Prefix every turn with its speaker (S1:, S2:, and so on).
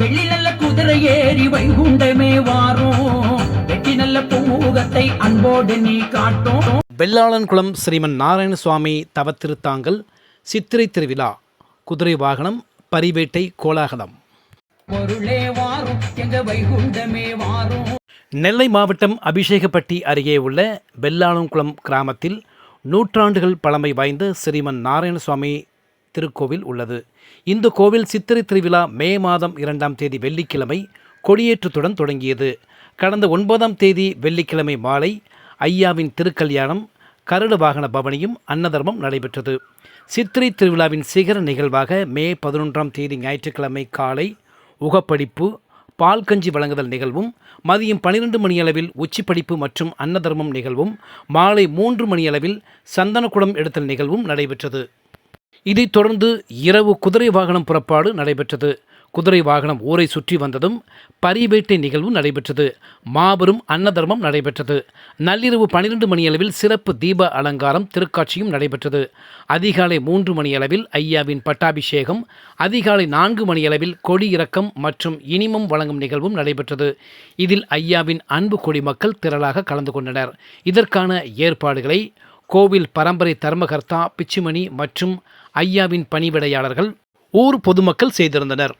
S1: வெள்ளி நல்ல குதிரை ஏறி வைகுண்டமே வாரும். வெட்டி நல்ல பூமுகத்தை அன்போடு நீ காட்டும்.
S2: வெள்ளாளன்குளம் ஸ்ரீமன் நாராயண சுவாமி தவத்திருத்தாங்கல் சித்திரை திருவிழா குதிரை வாகனம் பரிவேட்டை கோலாகலம். நெல்லை மாவட்டம் அபிஷேகப்பட்டி அருகே உள்ள வெள்ளாளன்குளம் கிராமத்தில் நூற்றாண்டுகள் பழமை வாய்ந்த ஸ்ரீமன் நாராயண சுவாமி திருக்கோவில் உள்ளது. இந்த கோவில் சித்திரை திருவிழா மே மாதம் இரண்டாம் தேதி வெள்ளிக்கிழமை கொடியேற்றத்துடன் தொடங்கியது. கடந்த ஒன்பதாம் தேதி வெள்ளிக்கிழமை மாலை ஐயாவின் திருக்கல்யாணம் கருட வாகன பவனியும் அன்னதர்மம் நடைபெற்றது. சித்திரை திருவிழாவின் சிகர நிகழ்வாக மே பதினொன்றாம் தேதி ஞாயிற்றுக்கிழமை காலை உகப்படிப்பு பால் கஞ்சி வழங்குதல் நிகழ்வும் மதியம் பனிரெண்டு மணியளவில் உச்சிப்படிப்பு மற்றும் அன்னதர்மம் நிகழ்வும் மாலை மூன்று மணியளவில் சந்தனக்குடம் எடுத்தல் நிகழ்வும் நடைபெற்றது. இதைத் தொடர்ந்து இரவு குதிரை வாகனம் புறப்பாடு நடைபெற்றது. குதிரை வாகனம் ஊரை சுற்றி வந்ததும் பரிவேட்டை நிகழ்வு நடைபெற்றது. மாபெரும் அன்னதர்மம் நடைபெற்றது. நள்ளிரவு பனிரெண்டு மணியளவில் சிறப்பு தீப அலங்காரம் திருக்காட்சியும் நடைபெற்றது. அதிகாலை மூன்று மணியளவில் ஐயாவின் பட்டாபிஷேகம். அதிகாலை நான்கு மணியளவில் கொடி இறக்கம் மற்றும் இனிமம் வழங்கும் நிகழ்வும் நடைபெற்றது. இதில் ஐயாவின் அன்பு கொடி மக்கள் திரளாக கலந்து கொண்டனர். இதற்கான ஏற்பாடுகளை கோவில் பரம்பரை தர்மகர்த்தா பிச்சுமணி மற்றும் ஐயாவின் பணிவிடையாளர்கள் ஊர் பொதுமக்கள் செய்திருந்தனர்.